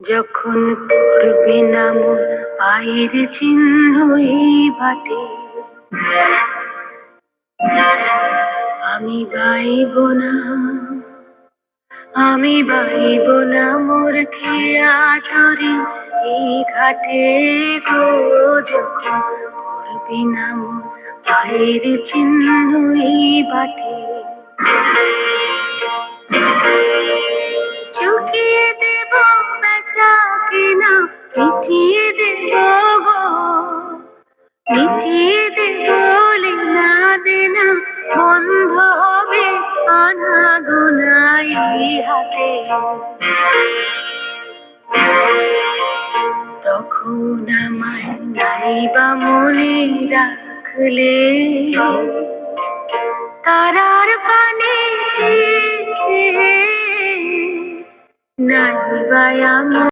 যখন পড়বে না মোর পায়ের চিহ্ন এই বাটে। আমি বাইব না, আমি বাইব না মোর খেয়া তরি এই ঘাটে গো, যখন পড়বে না মোর পায়ের চিহ্ন এই বাটে। কিনা মিটিয়ে গো। মিটিয়ে না বন্ধ হবে আনা গোনাই হাতে। তখন আমায় নাইবা মনে রাখলে, তারার পানে নাইবা আমার